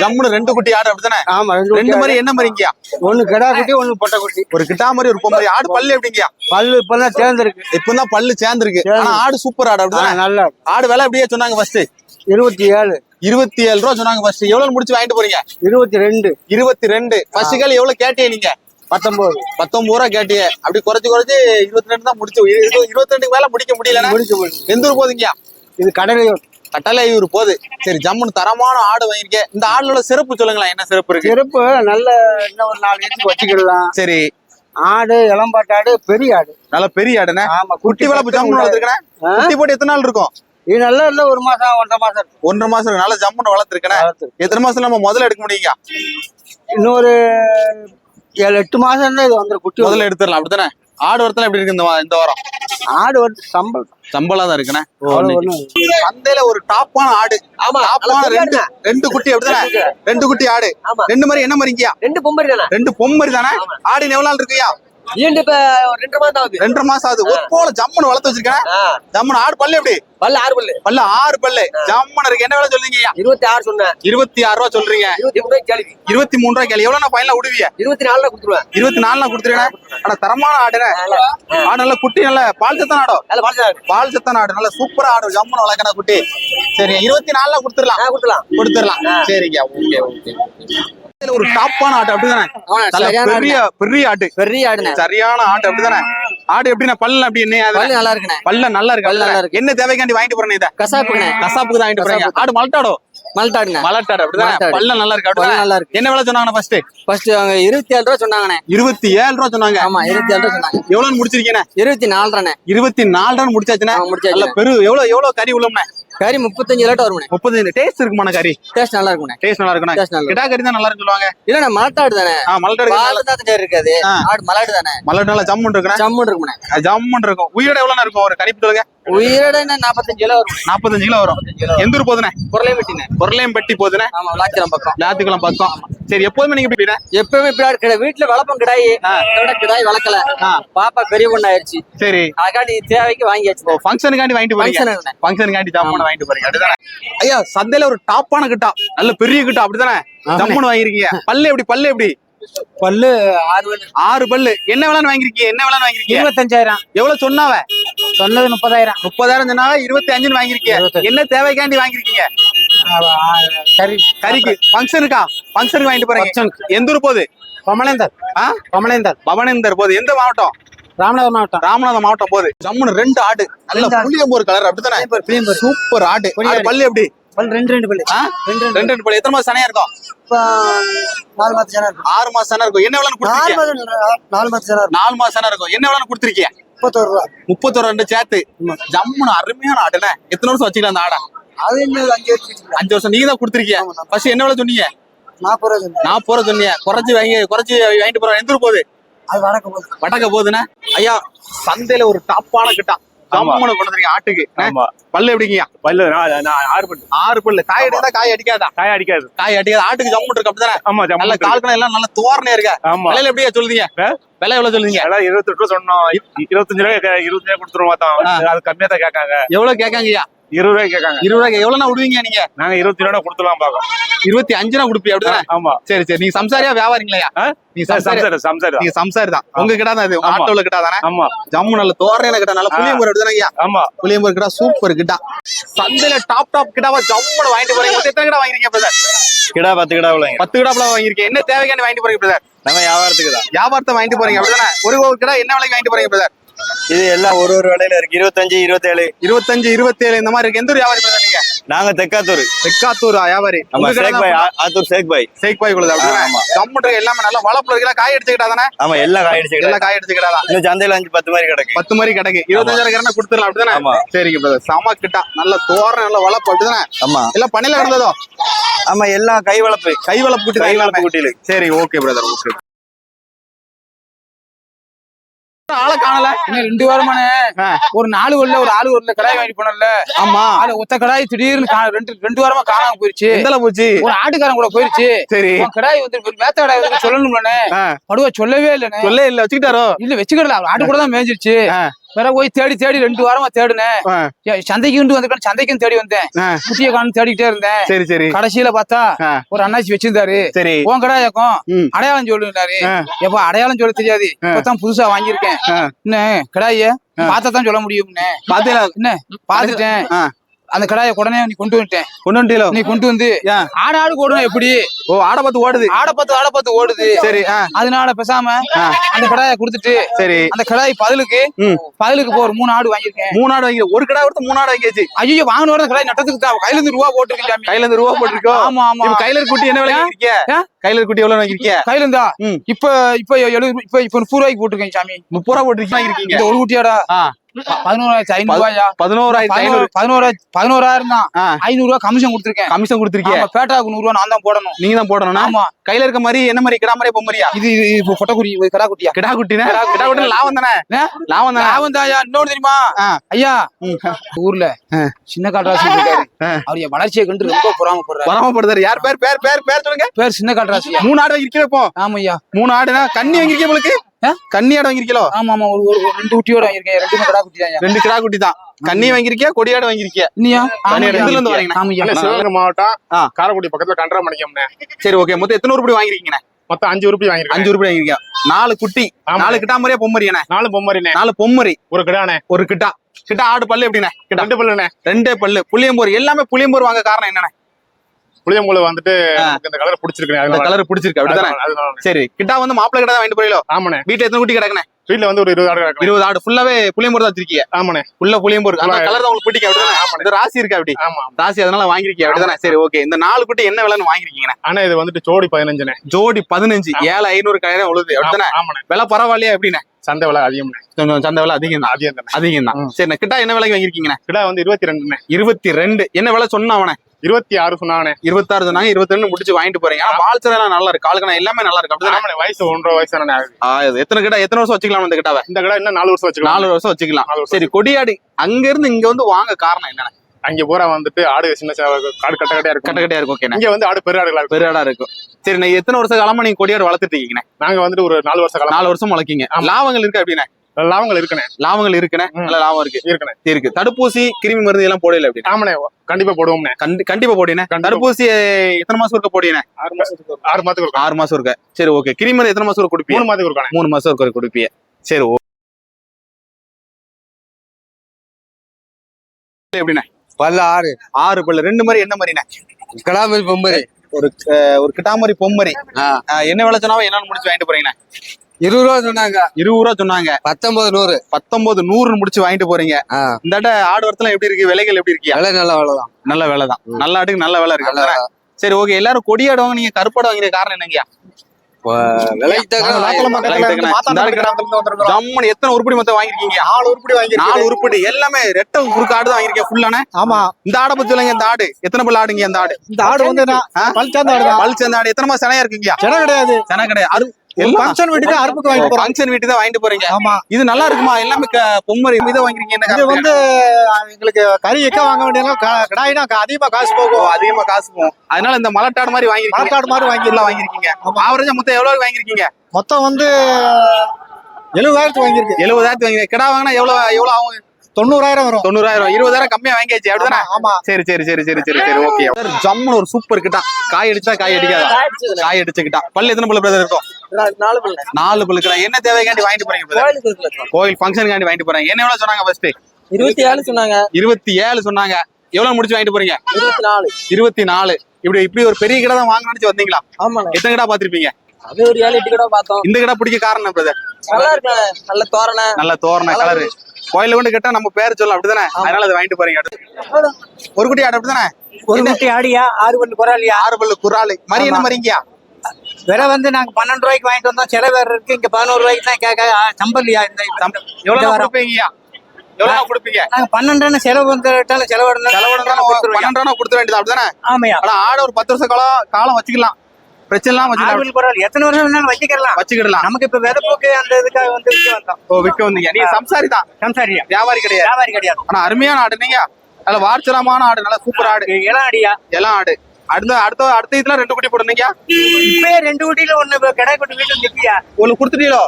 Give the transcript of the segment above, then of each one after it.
ஜம்முன்னு ரெண்டு குட்டி ஆடு அப்படிதானே ஆமா ரெண்டு ரெண்டு மாதிரி என்ன மாதிரிங்கயா ஒண்ணு கிடா குட்டி ஒண்ணு பொட்டை குட்டி. ஒரு கிட்டா மாதிரி ஒரு பொம்பளை ஆடு பல்லு எப்படிங்கயா? பல்லு இப்பதான் சேர்ந்துருக்கு. இப்பதான் பல்லு சேர்ந்துருக்கு. ஆனா ஆடு சூப்பர் ஆடு ஆ, அப்படிதானே நல்லா ஆடு விலை எப்படியே சொன்னாங்க ஃபர்ஸ்ட் இருபத்தி ஏழு. இருபத்தி ஏழு ரூபா சொன்னாங்க ஃபர்ஸ்ட் எவ்வளவு முடிச்சு வாங்கிட்டு போறீங்க? இருபத்தி ரெண்டு. இருபத்தி ரெண்டு. ஃபர்ஸ்ட் கால் எவ்வளவு கேட்டியே நீங்க? பத்தொன்பது பத்தொன்பது ரூபா கேட்டியே. அப்படி குறைச்சு குறைச்சு இருபத்தி ரெண்டு தான் முடிச்சு இரு- இருபத்தி ரெண்டுக்கு மேல முடிக்க முடியல முடிக்க முடியும் எந்த ஊர் போதுங்கயா இது கடலையூர். கட்டளையூர் போகுது சரி ஜம்முன்னு தரமான ஆடு வாங்கியிருக்கேன் இந்த ஆடுல சிறப்பு சொல்லுங்களேன் என்ன சிறப்பு இருக்கு? சிறப்பு நல்ல இன்னும் ஒரு நாலு இடத்துக்கு வச்சுக்கிடலாம். சரி. ஆடு இளம்பாட்டு ஆடு பெரிய ஆடு. நல்ல பெரிய ஆடுனே ஆமா குட்டி வளர்ப்பு ஜம்முன்னு வளர்த்துருக்கேன்? குட்டி போட்டு எத்தனை நாள் இருக்கும்? இது நல்லா இல்ல ஒரு மாசம் ஒன்றரை மாசம். ஒன்றரை மாசம். நல்ல ஜம்முன்னு வளர்த்துருக்கேன். வளர்த்து. எத்தனை மாசம் நம்ம முதல்ல எடுக்க முடியுங்க? இன்னொரு ஏழு எட்டு மாசம் இருந்தா இது வந்துடும் குட்டி முதல்ல எடுத்துடலாம். அப்படித்தானே? ஆடு வரத்துல எப்படி இருக்கு இந்த வாரம்? ஆடு வந்து சம்பளம் சம்பளம் தான் இருக்குண்ணே. சந்தையில ஒரு டாப்பான ஆடு. ஆமா டாப்பான ரெண்டு ரெண்டு குட்டி அப்படிதானே ரெண்டு குட்டி ஆடு. ரெண்டு மாதிரி என்ன மாதிரிங்கயா ரெண்டு பொம்பரி தானே? ரெண்டு பொம்மரி தானே? ஆடு எவ்வளவு நாள் இருக்குயா ஈண்டு இப்ப ரெண்டு மாதம் ஆகுது. ரெண்டரை மாசம் ஆகுது. ஒரு போல ஜம்முன்னு வளர்த்து வச்சிருக்கேன். ஜம்முன்னு ஆடு பல்லு எப்படி? பல்லு ஆறு பல்லு. பல்லு ஆறு பல்லு. ஜம்முன்னு இருக்கு. என்ன வேலை சொல்றீங்கய்யா இருபத்தி ஆறு சொன்னேன். இருபத்தி ஆறு ரூபா சொல்றீங்க. இருபத்தி மூணு கேள்வி. இருபத்தி மூணு ரூபாய் கேள்வி. எவ்வளவு ஃபைனலா விடுவீங்க இருபத்தி நாலுல கொடுத்துருவேன். இருபத்தி நாலுல கொடுத்துருக்கேன் ஆனா தரமான ஆடுனே. ஆடு நல்ல குட்டி நல்ல பால் சத்தான ஆடோ? நல்ல பாலசா பால் சத்தான ஆடு. நல்ல சூப்பரா ஆடு. ஜம்முன்னு வளர்க்கன குட்டி. சரி இருபத்தி நாலுல கொடுத்துடலாம். கொடுத்துலாம் கொடுத்துடலாம். சரிங்க. Okay okay. ஒரு டாப்பான ஆடு அப்படிதானே? பெரிய பெரிய ஆடு பெரிய ஆடுனே சரியான ஆடு அப்படிதானே? ஆடு எப்படின்னா பல்ல அப்படி என்ன? பல்லு நல்லா இருக்குண்ணே. பல்ல நல்லா இருக்கு பல்லு நல்லா இருக்கு. என்ன தேவைக்காண்டி வாங்கிட்டு போறேன் இதை? கசாப்புக்குண்ணே கசாப்புக்கு தான் வாங்கிட்டு போறீங்க. ஆடு மலட்டாடோ? மல்டாடுண்ணே மலட்டாடு அப்படிதானே. பல்ல நல்லா இருக்கு அப்படிதானே? நல்லா இருக்கு. என்ன விலை சொன்னாங்க ஃபர்ஸ்ட் ஃபர்ஸ்ட் அவங்க இருபத்தி ஏழு ரூபா சொன்னாங்கண்ணே. இருபத்தி ஏழு ரூபா சொன்னாங்க. ஆமா இருபத்தி ஏழு ரூபா சொன்னாங்க. எவ்வளவு முடிச்சிருக்கீங்க இருபத்தி நாலு ரூபாண்ணே. இருபத்தி நாலு ரன் முடிச்சாச்சுன்னா ஆ, முடிச்சாச்சு. பெரு எவ்வளவு எவ்வளவு கறி உள்ளம்ண்ணே? கறி முப்பத்தஞ்சு லேட் வரும்ண்ணே முப்பது டேஸ்ட் இருக்குமான கறி? டேஸ்ட் நல்லா இருக்குண்ணே டேஸ்ட் நல்லா இருக்குண்ணே. டேஸ்ட் நல்லா கிடா கறி தான் நல்லா சொல்லுவாங்க? இல்லண்ணே மலட்டாடு தானே. மலட்டாடு தான் இருக்காது. ஆ. ஆடு மலாடு தானே. மலட்டு நல்லா ஜம்முன்னு இருக்குண்ணே. ஜம்முன்னு இருக்குண்ணே ஜம்முன்னு இருக்கும். உயிரோட எவ்வளவு இருக்கும்? ஒரு கணிப்பு சொல்லுங்க. உயிரோட என்ன நாற்பத்தஞ்சு கிலோ வரும். நாற்பத்தஞ்சு கிலோ வரும். எந்த ஊர் போதுண்ணே குரலே வெட்டினே பொருளையும் பெட்டி போதுண்ணே ஆமா விளாச்சிரம் பக்கம். ஞாத்துக்குளம் பக்கம். சரி எப்போதுமே நீங்க இப்படி எப்பவுமே இப்படி கிடையாது வீட்டுல வளர்ப்போம் கிடாய். கிடாய் வளர்க்கல. பாப்பா பெரிய பொண்ணு ஆயிடுச்சு சரி. அதுக்காண்டி தேவைக்கு வாங்கியாச்சு ஃபங்க்ஷனுக்காண்டி வாங்கிட்டு போறீங்க? ஃபங்க்ஷன் ஃபங்க்ஷனுக்காண்டி ஜம்முன்னு வாங்கிட்டு போறீங்க. அப்படிதானே? ஐயா சந்தையில ஒரு டாப்பான கிட்டா. நல்ல பெரிய கிட்டா. அப்படிதானே? ஜம்முன்னு வாங்கிருக்கீங்க பல்லு எப்படி? பல்லு எப்படி? பல்லு ஆறு பல்லு. ஆறு பல்லு. என்ன விலைன்னு வாங்கிருக்கீங்க என்ன விலைன்னு வாங்கிருக்கீங்க இருபத்தஞ்சாயிரம். எவ்வளவு சொன்னாவ? சொன்னது முப்பதாயிரம். முப்பதாயிரம் சொன்னாவ இருபத்தி அஞ்சுன்னு வாங்கிருக்கீங்க. என்ன தேவைக்காண்டி வாங்கிருக்கீங்க சரி கறிக்கு. ஃபங்க்ஷனுக்கா ஃபங்க்ஷனுக்கு வாங்கிட்டு ஃபங்க்ஷனுக்கு. எந்த ஊர் போகுது? கமலேந்தர் ஆ? கமலேந்தர் பவனேந்தர் போகுது. எந்த மாவட்டம்? ராமநாதபுரம் மாவட்டம். ராமநாதபுரம் மாவட்டம் போகுது. ஜம்முன்னு ரெண்டு ஆடு. நல்ல. புளியம்பூர் கலர் அப்படித்தானே? சூப்பர் ஆடு. பல்லு எப்படி? பல்லு ரெண்டு ரெண்டு பல்லு? ரெண்டு ரெண்டு. ரெண்டு பல்லு. எத்தனை மாசம் சனையா இருக்கும்? நாலு மாசம் சேனா இருக்கும். ஆறு மாசம் சனை இருக்கும். என்ன நாலு மாசம் நாலு மாசம் சேனா இருக்கும். நாலு மாசம் சனை இருக்கும். என்ன விலைன்னு கொடுத்துருக்கீங்க? முப்பத்தோரு ரூபா. முப்பத்தொரு ரெண்டு சேர்த்து. ஜம்முன்னு அருமையான ஆடுனே. எத்தனை வருஷம் வச்சுக்கலாம் அந்த ஆடை? அது இன்னும் அஞ்சு வருஷம் அஞ்சு வருஷம். நீங்க தான் கொடுத்துருக்கீங்க ஃபர்ஸ்ட் என்ன விலை சொன்னீங்க? நாற்பது ரூபா சொன்னேன். நான் போற சொன்னீங்க. குறைச்சு வாங்கி குறைச்சு வாங்கிட்டு போறேன். எந்த ஊர் போகுது. அது வடக்கு போகுது. வடக்க போகுதுண்ணே ஐயா சந்தையில ஒரு டாப்பான கிட்டா. ஜம்முன்னு கொண்டு வந்தீங்க ஆட்டுக்கு. ஆமா. பல்லு எப்படிங்கய்யா? பல்லு நான் நான் ஆறு பல்லு. ஆறு பல்லு. காய் அடிக்காதா காய் அடிக்காதா? காய அடிக்காது. காய் அடிக்காத. ஆட்டுக்கு ஜம்முன்னு இருக்கு அப்படிதானே? ஆமா நல்ல ஜம்மு கால் கணம் எல்லாம் நல்ல தோரணையா இருக்க? ஆமா. விலையில எப்படியா சொல்லுதீங்க? விலை எவ்வளவு சொல்லுதீங்க? எல்லாம் இருபத்தெட்டு ரூபா சொன்னோம். இருபத்தஞ்சு ரூபாய் இருபத்தஞ்சு ரூபாய் கொடுத்துருவோம் அது கம்மியா தான் கேட்காங்க. எவ்வளவு கேட்காங்கய்யா? இருபது ரூபாய் கேட்காங்க. இருபது ரூபாய்க்கு எவ்வளவு விடுவீங்க நீங்க? நாங்க இருபத்தி ரூபா கொடுத்துலாம் பாக்கோம் இருபத்தி அஞ்சு ரூபா கொடுப்பீங்க அப்படிதானே? ஆமா. சரி சரி. நீங்க சம்சாரியா வியாபாரிங்களா? ஆ? நீ சம்சாரி சம்சாரி. நீங்க சம்சாரி தான். உங்க கிட்ட தான். ஆட்டோல கிட்ட தானே? ஆமா. ஜம்மு நல்ல தோரணையில கிட்ட நல்ல புளியம்பூர் அப்படிதானே ஆமா. புளியம்பூர் கிட்ட சூப்பர் கிட்ட. சந்தையில டாப் டாப் கிட்டாவா ஜம்முன்னு வாங்கிட்டு போறீங்க. எத்தனை கிட்ட வாங்கிருக்கீங்க பிரதர் கிடா பத்து கிடா உள்ளங்க பத்து கிடாப்ல வாங்கிருக்கீங்க. என்ன தேவைக்காண்டி வாங்கிட்டு போறீங்க பிரதர் நம்ம வியாபாரத்துக்கு தான். வியாபாரத்தை வாங்கிட்டு போறீங்க அப்படிதானே? ஒரு ஒரு கிடா என்ன விலைக்கு வாங்கிட்டு போறீங்க பிரதர் இது எல்லாம் ஒரு ஒரு விலையில இருக்கு. இருபத்தஞ்சு இருபத்தேழு. இருபத்தஞ்சு இருபத்தி ஏழு இந்த மாதிரி இருக்கு. எந்த ஒரு வியாபாரி பிரதர் நீங்க நாங்க தெக்காத்தூர். தெக்காத்தூர் வியாபாரி? கடை ஷேக் பாய் ஆத்தூர் ஷேக் பாய். சேக் பாய் ஆமா. ஜம்முட்டு எல்லாமே நல்லா வளப்புல இருக்கா காய் அடிச்சுக்கிட்டா தானே? ஆமா எல்லாம் காய அடிச்சு எல்லாம் காய் அடிச்சுக்கிட்டாதான் இன்னும் சந்தையில அஞ்சு பத்து மாதிரி கிடக்கு. பத்து மாதிரி கிடக்கு. இருபத்தஞ்சாயிரம் கிரணம் கொடுத்துடலாம் அப்படிதானே? ஆமா. சரிங்க பிரதர் சம கிட்டா. நல்ல தோரணை நல்ல வளப்பு அப்படிதானே? ஆமா. எல்லாம் பண்ணையில கிடந்ததோ ஆமா எல்லாம் கை வளர்ப்பு கை வளப்பு கை எல்லாமே. குட்டியில. சரி ஓகே பிரதர் ஓகே ஆளை காணல. ரெண்டு வாரமானே. ஒரு நாலு வரல ஒரு ஆளு வரல கடாய் வாங்கி போனல ஆமா. ஆளு ஒத்த கடாய் திடீர்னு ரெண்டு ரெண்டு வாரமா காணாம போயிருச்சு. எந்தல போச்சு? ஒரு ஆட்டுக்காரன் கூட போயிருச்சு. சரி. கடாய் வந்து மேத்த கடாய் வந்து சொல்லணும்லண்ணே. படுவா சொல்லவே இல்லைண்ணே. சொல்லே இல்ல வச்சுக்கிட்டாரோ? இல்ல வச்சுக்கிடல. ஆட்டு கூட தான் மேய்ஞ்சிருச்சு ஆ. பிறகு போய் தேடி தேடி ரெண்டு வாரமா தேடினேன். சந்தைக்கு வந்திருக்கேன் சந்தைக்கும் தேடி வந்தேன். குட்டியை காணும் தேடிக்கிட்டே இருந்தேன். சரி சரி. கடைசியில பார்த்தா. ஒரு அண்ணாச்சி வச்சிருந்தாரு. சரி. உன் கடை ஏக்கம் ம். அடையாளம் சொல்லுனாரு ஆ. எப்ப அடையாளம் சொல்ல தெரியாது. இப்பதான் புதுசா வாங்கியிருக்கேன். என்ன கடாய? பார்த்தா தான் சொல்ல முடியும்னு. பாத்தீங்களா என்ன பாத்துட்டேன். அந்த கடாயை உடனே நீ கொண்டு வந்துட்டேன். கொண்டு வந்துட்டீங்களோ? நீ கொண்டு வந்து? ஆடு ஆடு ஓடணும் எப்படி? ஓ ஆட பார்த்து ஓடுது. ஆட பார்த்து ஆட பார்த்து ஓடுது. சரி அதனால பேசாம. அந்த கடாயை கொடுத்துட்டு சரி. அந்த கடாய் பதிலுக்கு. பதிலுக்கு போ ஒரு மூணு ஆடு வாங்கியிருக்கேன். மூணு ஆடு வாங்கி ஒரு கடை கொடுத்து மூணு ஆடு வாங்கியாச்சு. ஐயோ வாங்கின உடனே கடாய் நட்டத்துக்கு தான். கையில இருந்து ரூபா போட்டுருக்கேன் சாமி. கையில இருந்து ரூபா போட்டிருக்கோ? ஆமா ஆமா. கையில குட்டி என்ன விலை ஆ? கையில குட்டி எவ்வளவு வாங்கிருக்கிய கையில இருந்தா. இப்ப இப்ப எழுபது இப்ப இப்ப முப்பது ரூபாய்க்கு போட்டிருக்கேன் சாமி. முப்பது ரூபா போட்டிருக்கீங்க வாங்கிருக்கீங்க இந்த ஒரு குட்டியாடா. பதினோராயிரத்தி ஐநூறு ரூபாயா? பதினோராயிரத்தி ஐநூறு. பதினோராயிரத்தி பதினோராயிரம் தான். ஐநூறு ரூபாய் கமிஷன் கொடுத்துருக்கேன். கமிஷன் கொடுத்துருக்கிய. ஆமா, பேட்டாவுக்கு நூறு ரூபா நான் தான் போடணும். நீங்க தான் போடணும் ஆமா. கையில இருக்க மாதிரி என்ன மாதிரி கிடா மாதிரி பொம்மரியா இது இது இப்போ பொட்டக்குடி இது கடா குட்டியா கிடா குட்டினா கிடா குட்டி லாபம் தானே? லாபம் தானே லாபம் தாயா இன்னொன்னு தெரியுமா. ஐயா. ஊர்ல. சின்ன காட்டராசி இருக்காரு. ஆ. அவர் என் வளர்ச்சியை கண்டு ரொம்ப பொறாமப்படுறாரு. பரமப்படுதாரு யார் பேர்? பேர் பேர் பேர் சொல்லுங்க. பேர் சின்ன காட்டராசியா மூணு ஆடு வாங்கிருக்கே இப்போ. ஆமாய்யா மூணு ஆடுனா கண்ணி வாங்கிருக்கே உங்களுக்கு? ஆடு வாங்கிருக்கீங்களோ ஆமா ஆமா ஒரு ஒரு ரெண்டு குட்டியோட வாங்கியிருக்கேன். ரெண்டுமே கடா குட்டி தான் ரெண்டு கிடா குட்டி தான் கண்ணி வாங்கிருக்கியா கொடியாடு வாங்கிருக்கியா நீங்க ரெண்டுல இருந்து இல்ல, சிவகங்கை மாவட்டம். காரைக்குடி பக்கத்துல கண்டராமணிக்கம்னே சரி ஓகே. மொத்தம் எத்தனை உருப்படி வாங்கிருக்கீங்க மொத்தம் அஞ்சு உருப்படி வாங்கிருக்கேன் அஞ்சு உருப்படி வாங்கிருக்கீங்க நாலு குட்டி. நாலு கிட்டா மாதிரியா பொம்மரியானே நாலு பொம்மரினே நாலு பொம்மரி ஒரு கிடானே ஒரு கிட்டா. கிட்டா ஆடு பல்லு எப்படிண்ணே? ரெண்டு பல்லுனே ரெண்டே பல்லு. புளியம்போர். எல்லாமே புளியம்போர் வாங்க காரணம் என்னண்ணே? புளியம்பூல வந்துட்டு இந்த கலர் பிடிச்சிருக்கு அந்த கலர் பிடிச்சிருக்கு அப்படிதானே. சரி கிட்டா வந்து மாப்பிள்ளை கிட்ட தான் வாங்கிட்டு போறீங்களோ? ஆமாண்ணே. வீட்டுல எத்தனை குட்டி கிடக்குண்ணே? வீட்டுல வந்து ஒரு இருபது ஆடு கிடக்கு இருபது ஆடு ஃபுல்லாவே புளியம்போர் தான் வச்சிருக்கீங்க. ஆமாண்ணே. ஃபுல்லா புளியம்போர் அந்த கலர் தான் உங்களுக்கு பிடிக்கும் அப்படிதானே இந்த ராசி இருக்கு அப்படி. ஆமா ராசி அதனால வாங்கிருக்கீங்க அப்படிதானே சரி ஓகே இந்த நாலு குட்டி என்ன விலைன்னு வாங்கிருக்கீங்க ஆனா இது வந்துட்டு ஜோடி பதினஞ்சுனே ஜோடி பதினஞ்சு. ஏழு ஐநூறு கடையில உழுது அப்படிதானே விலை பரவாயில்லையா எப்படிண்ணே? சந்தை விலை அதிகம் கொஞ்சம் சந்தை விலை அதிகம் தான். அதிகம் தானே. அதிகம் தான். சரி கிட்டா என்ன விலைக்கு வாங்கிருக்கீங்கண்ணே? கிடா வந்து இருபத்தி ரெண்டுண்ணே. இருபத்தி ரெண்டு. என்ன விலை சொன்னா அவனே? இருபத்தி ஆறு சொன்னானே இருபத்தாறு சொன்னாங்க இருபத்தி ரெண்டு முடிச்சு வாங்கிட்டு போறீங்க. ஆனா வாழ்ச்சல் எல்லாம் நல்லா இருக்கு. காலுக்கணா எல்லாமே நல்லா இருக்கு. அப்படிதானே? வயசு ஒன்றரை வயசு தானே ஆகுது. ஆ, இது எத்தனை கிட்ட எத்தனை வருஷம் வச்சுக்கலாம் இந்த கிட்டாவை இந்த கடை இன்னும் நாலு வருஷம் வச்சுக்கலாம். நாலு வருஷம் வச்சுக்கலாம். வருஷம். சரி கொடியாடு அங்க இருந்து இங்க வந்து வாங்க காரணம் என்னண்ணே? அங்க பூரா வந்துட்டு ஆடு சின்ன ச- காடு கட்ட கட்டையா கட்ட இருக்கும் கட்டையா இருக்கும் இங்க வந்து ஆடு பெரிய ஆடுகளா பெரிய ஆடா இருக்கும். சரி நான் எத்தனை வருஷ காலமா நீங்க கொடியாடு வளர்த்துட்டு இருக்கீங்க நாங்க வந்துட்டு ஒரு நாலு வருஷ காலம். நாலு வருஷம் வளர்க்கீங்க. லாபங்கள் இருக்கு அப்படின்னா லாபங்கள் இருக்குண்ணே லாபங்கள் இருக்குண்ணே ம். நல்ல லாபம் இருக்கு. இருக்குண்ணே இருக்கு. தடுப்பூசி கிருமி மருந்து எல்லாம் போடல அப்படின்னா ஆமாண்ணே கண்டிப்பா போடுவோம்ண்ணே. கண்டி- கண்டிப்பா போடினே? கண்டிப்பா. தடுப்பூசி எத்தனை மாசம் இருக்க போடினே? ஆறு மாசத்துக்கு ஆறு மாசத்துக்கு ஆறு மாசம் இருக்க சரி ஓகே. கிருமி மருந்து எத்தனை மாசம் கொடுப்பீங்க? மூணு மாசத்துக்கு இருக்கானே மூணு மாசம் இருக்க கொடுப்பீங்க. சரி எப்படிண்ணே? பல்ல ஆறு. ஆறு பல்லு. ரெண்டு மாதிரி என்ன மாதிரிண்ணே? கிடாமல் பொம்பரி. ஒரு ஒரு கிட்டாமரி பொம்மரி என்ன விலை சொன்னாலும் என்னன்னு முடிச்சு வாங்கிட்டு போறீங்கண்ணே? இருபது ரூபா சொன்னாங்க. இருபது ரூபா சொன்னாங்க. பத்தொன்பது நூறு. பத்தொன்பது நூறுன்னு முடிச்சு வாங்கிட்டு போறீங்க. இந்த ஆடு வரத்துல எப்படி இருக்கு? விலைகள் எப்படி இருக்கியா? விலை நல்ல விலை தான். நல்ல விலை தான். நல்ல ஆட்டுக்கு நல்ல விலை இருக்கு? சரி ஓகே எல்லாரும் கொடியாடு வாங்க. நீங்க கருப்பாடு வாங்குற காரணம் என்னங்கய்யா? எத்தனை உருப்படி மொத்தம் வாங்கிருக்கீங்க நாலு உருப்படி வாங்கி நாலு உருப்படி. எல்லாமே ரெட்டை குறுக்கு ஆடு தான் வாங்கிருக்கீங்க ஃபுல்லானே ஆமா. இந்த ஆடை பத்தி சொல்லுங்க இந்த ஆடு? எத்தனை ஆடுங்க இந்த ஆடு? இந்த ஆடு வந்து ஆ? பல் சேர்ந்த ஆடு தான் பல் சேர்ந்த ஆடு. எத்தனை மாசம் சினையா இருக்குங்கய்யா சென கிடையாது. சென கிடையாது. ஃபங்க்ஷன் வீட்டுக்கு அறுப்புக்கு வாங்கி போறோம் ஃபங்க்ஷன் வீட்டு தான் வாங்கிட்டு போறீங்க. ஆமா. இது நல்லா இருக்குமா? எல்லாமே பொம்மரி இதை வாங்கிருக்கீங்க என்ன இது? வந்து எங்களுக்கு கறி எக்க வாங்க வேண்டியது கடாயினா அதிகமா காசு போகும். அதிகமா காசு போகும். அதனால இந்த மலட்டாடு மாதிரி வாங்கிருக்கீங்க மலட்டாடு மாதிரி வாங்கி எல்லாம் வாங்கிருக்கீங்க ஆவரேஜா மொத்தம் எவ்வளவு வாங்கிருக்கீங்க மொத்தம் வந்து எழுபதாயிரத்து வாங்கியிருக்கு எழுபதாயிரத்து வாங்கி கிடா வாங்கினா எவ்வளவு எவ்வளவு ஆகும்? தொண்ணூறாயிரம் வரும். தொண்ணூறாயிரம். இருபதாயிரம் கம்மியா வாங்கியாச்சு. அப்படிதானே? ஆமா சரி சரி சரி சரி சரி சரி ஓகே ஜம்முன்னு ஒரு சூப்பர் கிட்டா காய் அடிச்சா காய் அடிக்காதா. காய் அடிச்சுக்கிட்டா பல்லு எத்தனை பல்லு பிரதர் இருக்கும்? நாலு பிள்ளை நாலு பல்லு கிடா. என்ன தேவைக்காண்டி வாங்கிட்டு போறீங்க கோயில் ஃபங்க்ஷனுக்காண்டி வாங்கிட்டு போறீங்க என்ன எவ்வளவு சொன்னாங்க ஃபர்ஸ்ட் இருபத்தி ஏழு சொன்னாங்க. இருபத்தி ஏழு சொன்னாங்க. எவ்வளவு முடிச்சு வாங்கிட்டு போறீங்க? இருபத்தி நாலு இருபத்தி நாலு இப்படி இப்படி ஒரு பெரிய கிடா தான் வாங்கணும்னு வந்தீங்களா? ஆமாண்ணே. எத்தனை கிடா பாத்திருப்பீங்க அது ஒரு ஏழு எட்டு கூட பார்த்தோம். இந்த கிடா பிடிக்க காரணம் பிரதர் நல்லா இருக்குண்ணே. நல்ல தோரணை. நல்ல தோரண கலரு கோயில கொண்டு கேட்டா நம்ம பேர் சொல்லலாம். அப்படிதானே? அதனால அதை வாங்கிட்டு போறீங்க. ஒரு குட்டி ஆடு அப்படிதானே? ஒரு குட்டி ஆடியா? ஆறு பல்லு குறாலியா ஆறு பல்லு குறாலு மரி என்ன மரிங்கயா விலை வந்து நாங்க பன்னெண்டு ரூபாய்க்கு வாங்கிட்டு வந்தோம். சில பேர் இருக்கு. இங்க பதினோரு ரூபாய்க்கு தான் கேட்க சம்பல்லியா இந்த எவ்வளவு. கொடுப்பீங்கயா எவ்வளவு கொடுப்பீங்க? நாங்க செலவு வந்துட்டாலும் செலவு செலவு பன்னெண்டு ரூபா கொடுத்துட வேண்டியது அப்படிதானே? ஆமையா ஆனா ஆடு ஒரு பத்து வருஷம் காலம் காலம் வச்சுக்கலாம். பிரச்சனை இல்லாம ஆறு வச்சுக்கலாம் பல்லு குறால் எத்தனை வருஷம் வேணாலும் வச்சுக்கலாம் வச்சுக்கிடலாம். நமக்கு இப்ப விதை போக்கு அந்த இதுக்காக வந்து விற்க வந்தோம். ஓ விற்க வந்தீங்க. நீங்க சம்சாரி தான். சம்சாரியா? வியாபாரி கிடையாது. வியாபாரி கிடையாது. ஆனா அருமையான ஆடு நீங்க. நல்ல வார்ச்சலமான ஆடு நல்ல சூப்பர் ஆடு. இளம் அடியா எல்லாம் ஆடு. அடுத்த அடுத்த அடுத்த இதுல ரெண்டு குட்டி போடுனீங்க இப்பயே ரெண்டு குட்டியில ஒண்ணு கடை குட்டி வீட்டுல நிப்பியா உங்களுக்கு கொடுத்துட்டீங்களோ?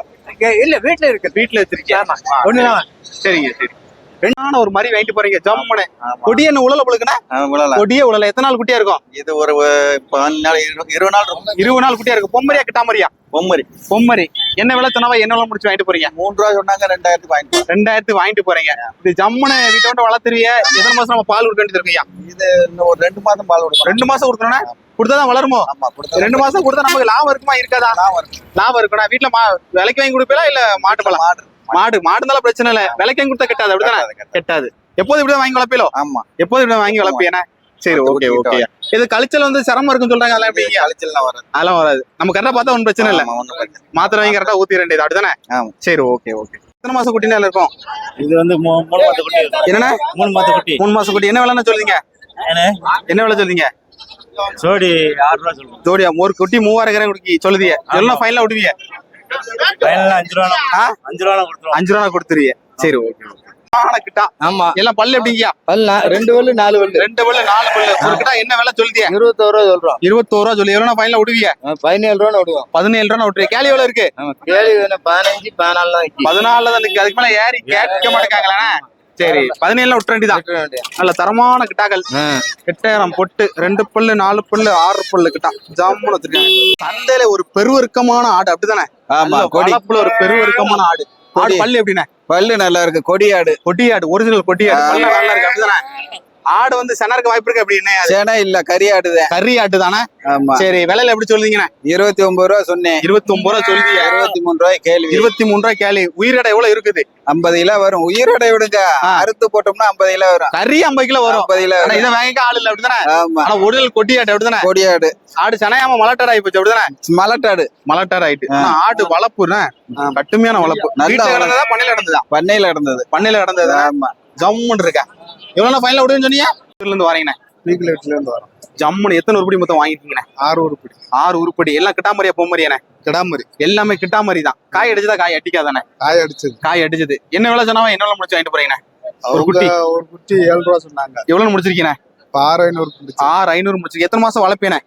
இல்ல வீட்டுல இருக்கு. வீட்டுல வச்சிருக்கீங்க ஒண்ணுதான். சரிங்க சரி. ரெண்டான ஒரு மாதிரி வாங்கிட்டு போறீங்க. ஜம்முன்னு கொடி என்ன உழல புழுக்குனா? கொடியே உழல எத்தனை நாள் குட்டியா இருக்கும்? இது ஒரு பதினஞ்சு நாள் இரு- இருபது நாள் இருக்கும். இருபது நாள் குட்டியா இருக்கும். பொம்மரியா கிட்டாமரியா பொம்மரி. பொம்மரி. என்ன விலை சொன்னாவா? என்ன விலை முடிச்சு வாங்கிட்டு போறீங்க? மூணு ரூபா சொன்னாங்க ரெண்டாயிரத்துக்கு வாங்கிட்டு. ரெண்டாயிரத்து வாங்கிட்டு போறீங்க. இது ஜம்முன்னு வீட்டோட வளர்த்துருவிய? எத்தனை மாசம் நம்ம பால் கொடுக்க வேண்டியது இருக்குயா இது ஒரு ரெண்டு மாதம் பால் கொடுக்கும் ரெண்டு மாசம் கொடுக்கணும்னா கொடுத்தாதான் வளருமோ? ரெண்டு மாசம் கொடுத்தா நமக்கு லாபம் இருக்குமா? இருக்காதா? லாபம் இருக்கும்னா வீட்டுல மா விலைக்கு வாங்கி கொடுப்பீங்களா? இல்ல மாட்டு பழம்? மாடு மாடு மாடு இருந்தாலும் பிரச்சனை இல்ல. விலைக்கு வாங்கி கொடுத்தா கெட்டாது அப்படிதானே கெட்டாது எப்போதும் இப்படிதான் வாங்கி வளர்ப்பீலோ ஆமா. எப்போதும் இப்படி வாங்கி வளர்ப்பீங்க சரி ஓகே ஓகே இது கழிச்சல் வந்து சிரமம் இருக்குன்னு சொல்றாங்க அதெல்லாம் எப்படிங்க? அலைச்சல்லாம் வராது. அதெல்லாம் வராது. நம்ம கரெக்டா பார்த்தா ஒன்றும் பிரச்சனை இல்ல. மாத்திரை வாங்கி கரெக்டா ஊத்தி ரெண்டு அப்படிதானே. சரி ஓகே ஓகே எத்தனை மாசம் குட்டி நேரம் இருக்கும்? இது வந்து மூணு மாத்த குட்டி. என்னன்னா மூணு மாத்த குட்டி. மூணு மாசம் குட்டி. என்ன விலைன்னு சொல்றீங்க? ஏண்ணே? என்ன விலை சொல்றீங்க? ஜோடி ஆறு ரூபா சொல்லுவோம். ஜோடியா? ஒரு குட்டி மூவாயிரம் கிராம் குட்டி சொல்லுதிய. எல்லாம் ஃபைனலா விடுவிய அஞ்சு ரூபா? அஞ்சு ரூபா கொடுத்துருவோம். அஞ்சு ரூபா கொடுத்துருவிய. சரி ஓகே கிட்டா ஆமா. எல்லாம் பல்லு எப்படிங்கயா பல்லு ரெண்டு பல்லு நாலு பல்லு. ரெண்டு பல்லு நாலு பல்லு. ஒரு கிட்டா என்ன விலை சொல்லுதிய? இருபத்தோரு ரூபா சொல்றோம். இருபத்தோரு ரூபா சொல்லி. எவ்வளவு ஃபைனலா விடுவிய பதினேழு ரூபா விடுவோம் பதினேழு ரூபா விட்டுருவிய கேலி எவ்வளவு இருக்கு? கேள்வி பதினஞ்சு பதினாலு தான் நிக்கு அதுக்கு மேல ஏறி கேட்க மாட்டேங்காங்களே சரி பதினேழுல விட்டுற வேண்டியதான் விட்டுற வேண்டியது. நல்ல தரமான கிட்டாக்கள். எட்டாயிரம் பொட்டு ரெண்டு பல்லு நாலு பல்லு ஆறு பல்லு கிட்டா. ஜாமுன்னு வச்சிருக்காங்க. சந்தையில ஒரு பெருவருக்கமான ஆடு அப்படிதானே? ஆமா நல்ல கொடி. வளப்புல ஒரு பெருவருக்கமான ஆடு. ஆடு. பல்லு எப்படிண்ணே? பல்லு நல்லா இருக்கு. கொடியாடு கொட்டியாடு ஒரிஜினல் கொட்டியாடு பல்லு நல்லா இருக்கு அப்படிதானே? ஆடு வந்து செனருக்கு வாய்ப்பு இருக்கு அப்படின்னு சேனா இல்ல கறியாடுதான் கறி ஆட்டு தானே ஆமா. சரி விலையில எப்படி சொல்லுவீங்கண்ணே இருபத்தி ஒன்பது ரூபா சொன்னேன். இருபத்தி ஒன்பது ரூபா சொல்லுவீங்க இருபத்தி மூணு ரூபாய் கேள்வி. இருபத்தி மூணு ரூபாய் கேளு உயிரிடை எவ்வளவு இருக்குது? ஐம்பது கிலோ வரும். உயிரோட விடுங்க. அறுத்து போட்டோம்னா ஐம்பது கிலோ வரும். கறி ஐம்பது கிலோ வரும். ஐம்பது கிலோ இதை வாங்கிக்க ஆள் இல்ல அப்படிதானே? ஆமா. ஆனா ஒரிஜினல் கொட்டியாட்டு அப்படிதானே? கொடியாடு ஆடு. சனையாம மலட்டாடு ஆகி போச்சு அப்படிதானே? மலட்டாடு. மலட்டாடு ஆயிட்டு ஆடு வளர்ப்புண்ணே கட்டுமையான வளர்ப்பு நல்ல பண்ணையில கிடந்ததா? பண்ணையில நடந்தது பண்ணையில கிடந்தது? ஆமா. ஜம்முன்னு இருக்கா எவ்வளவு ஃபைனல் விடுன்னு சொன்னீங்க? இருந்து வரீங்கண்ணே. வீக்லெட்ல இருந்து வரோம். ஜம்முன்னு எத்தனை உருப்படி மொத்தம் வாங்கிட்டீங்கண்ணே ஆறு உருப்படி. ஆறு உருப்படி. எல்லாம் கிட்டாமரியா பொம்மரியாண்ணே கிடாமரி எல்லாமே கிட்டாமரி தான். காய் அடிச்சதா காய் அடிக்காதானே காய அடிச்சது. காய் அடிச்சது. என்ன விலை சொன்னாவா என்ன விலை முடிச்சு வாங்கிட்டு போறீங்கண்ணே? ஒரு குட்டி. ஒரு குட்டி ஏழு ரூபா சொன்னாங்க. எவ்வளவு முடிச்சிருக்கீங்க ஆறு ஐநூறு ஆறு ஐநூறு முடிச்சு எத்தனை மாசம் வளர்ப்பீனே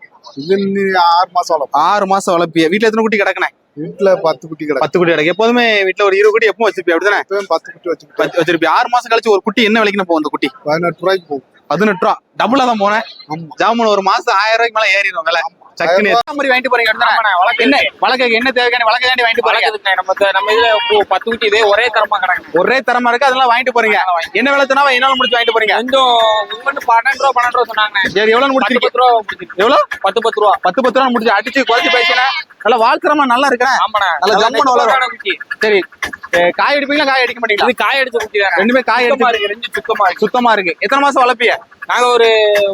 இது ஆறு மாசம் வளர்ப்போம். ஆறு மாசம் வளர்ப்பிய வீட்டுல எத்தனை குட்டி கிடக்குனே வீட்டுல பத்து குட்டி கிடக்கு. பத்து குட்டி கிடக்கு. எப்போதுமே வீட்டுல ஒரு இருபது குட்டி எப்பவும் வச்சிருப்பிய? அப்படிதானே? இப்பயும் பத்து குட்டி வச்சு- வச்சிருப்பிய? ஆறு மாசம் கழிச்சு ஒரு குட்டி என்ன விலைக்குன்னு போகும் அந்த குட்டி? பதினெட்டு ரூபாய்க்கு போகும். பதினெட்டு ரூபா. டபுளா தான் போனேன். ஜாமுன் ஒரு மாசம் ஆயிரம் ரூபாய்க்கு மேல ஏறிடும் விலை மாதிரி வாங்கிட்டு போறீங்க? என்ன? வழக்கு என்ன தேவைக்காண்டி வழக்காண்டி வாங்கிட்டு போறீங்க? நம்ம நம்ம இதுல இப்போ பத்து குட்டி இதே ஒரே தரமா கிடக்கு ஒரே தரமா இருக்கு? அதெல்லாம் வாங்கிட்டு போறீங்க. என்ன விலை சொன்னா என்னால முடிச்சு வாங்கிட்டு போறீங்க. கொஞ்சம் பன்னெண்டு ரூபா பன்னெண்டு ரூபா சொன்னாங்க. சரி எவ்வளவு முடிச்சிருக்கீங்க? பத்து ரூபா. எவ்வளவு பத்து பத்து ரூபா. பத்து பத்து ரூபா முடிச்சு அடிச்சு குறைச்சு பேசினா நல்லா வாழ்த்துறமா நல்லா இருக்கிறேன் நல்ல சரி. காய் அடிப்பீங்களா காய் அடிக்க மாட்டீங்களா? இது காய் அடிச்ச குட்டி வேற. ரெண்டுமே காய் அடிச்சு இருக்கு ரெண்டு சுத்தமா இருக்கு. சுத்தமா இருக்கு. எத்தனை மாசம் வளர்ப்பிய நாங்க ஒரு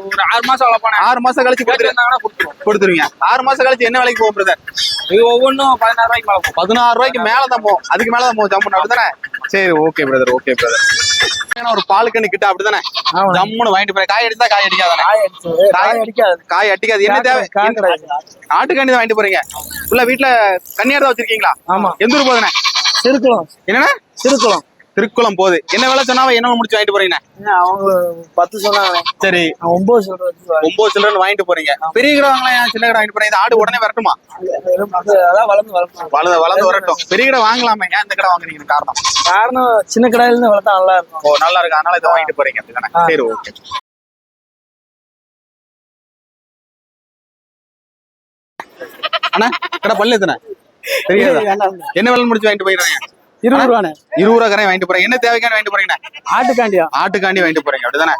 ஒரு ஆறு மாசம் வளர்ப்பானே ஆறு மாசம் கழிச்சு கொடுத்துரு கேட்டிருந்தாங்கன்னா கொடுத்துருவோம். கொடுத்துருவீங்க. ஆறு மாசம் கழிச்சு என்ன விலைக்கு போகும் பிரதர் இது ஒவ்வொன்றும் பதினாறு ரூபாய்க்கு வளர்ப்போம் பதினாறு ரூபாய்க்கு மேல தான் போகும். அதுக்கு மேல தான் போகும். ஜம்முன்னு அப்படிதானே சரி ஓகே பிரதர் ஓகே பிரதர் ஒரு பால் கண்ணு கிட்ட அப்படிதானே ஜம்முன்னு வாங்கிட்டு போய் காய் அடிச்சா காய் அடிக்காதானே? காய் அடிக்காது. காய் அடிக்காது. என்ன தேவை? ஆட்டுக்காண்டி தான் வாங்கிட்டு போறீங்க. உள்ள வீட்டுல கன்னியார் தான் வச்சிருக்கீங்களா? ஆமா. எந்த ஊர் போகுதுண்ணே? திருக்குளம். என்னண்ணே? திருக்குளம். திருக்குளம் போகுது. என்ன வேலை சொன்னாவ? என்ன முடிச்சு வாங்கிட்டு போறீங்கண்ணே அவங்க பத்து சொன்னாங்க. சரி. ஒன்பது சொல்றது ஒன்பது சில்லர் வாங்கிட்டு போறீங்க. பெரிய கிடம் வாங்கலாம் சின்ன கிடம் வாங்கிட்டு போறீங்க? ஆடு உடனே வரட்டுமா? வளர்ந்து வளர்ந்து வளர்ந்து வரட்டும். பெரிய கிடம் வாங்கலாமே ஏன் இந்த கிடம் வாங்குறீங்க காரணம்? காரணம் சின்ன கடையில இருந்து வளர்த்தா நல்லா இருக்கும். ஓ நல்லா இருக்கு. அதனால இதை வாங்கிட்டு போறீங்க. சரி ஓகே. அண்ணா கடை பல்லு எத்தனை? தெரியாதா? என்ன வேலை முடிச்சு வாங்கிட்டு போயிடுறீங்க. இருபது ரூபாண்ணே. இருபது ரூபா வாங்கிட்டு போறீங்க என்ன தேவைக்கான வாங்கிட்டு போறீங்கண்ணா? ஆட்டுக்காண்டியா? ஆட்டுக்காண்டி வாங்கிட்டு போறீங்க அப்படிதானே?